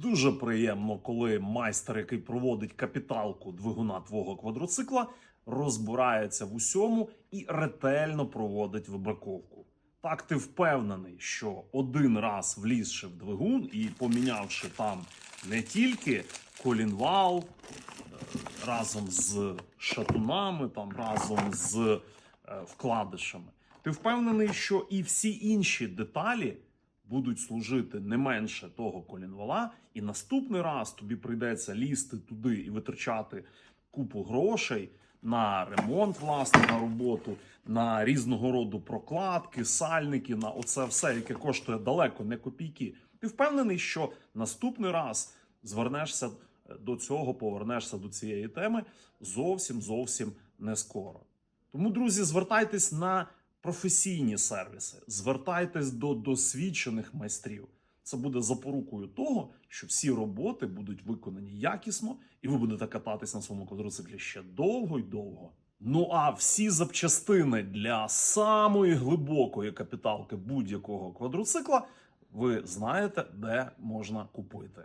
дуже приємно, коли майстер, який проводить капіталку двигуна твого квадроцикла, розбирається в усьому і ретельно проводить вибраковку. Так ти впевнений, що один раз влізши в двигун і помінявши там не тільки колінвал е, разом з шатунами, там разом з е, вкладишами, ти впевнений, що і всі інші деталі будуть служити не менше того колінвала, і наступний раз тобі прийдеться лізти туди і витрачати купу грошей на ремонт, власне, на роботу, на різного роду прокладки, сальники, на оце все, яке коштує далеко не копійки. Ти впевнений, що наступний раз звернешся е, до цього, повернешся до цієї теми зовсім зовсім не скоро. Тому, друзі, звертайтесь на професійні сервіси, звертайтесь до досвідчених майстрів. Це буде запорукою того, що всі роботи будуть виконані якісно, і ви будете кататись на своєму квадроциклі ще довго й довго. Ну а всі запчастини для самої глибокої капіталки будь-якого квадроцикла ви знаєте, де можна купити.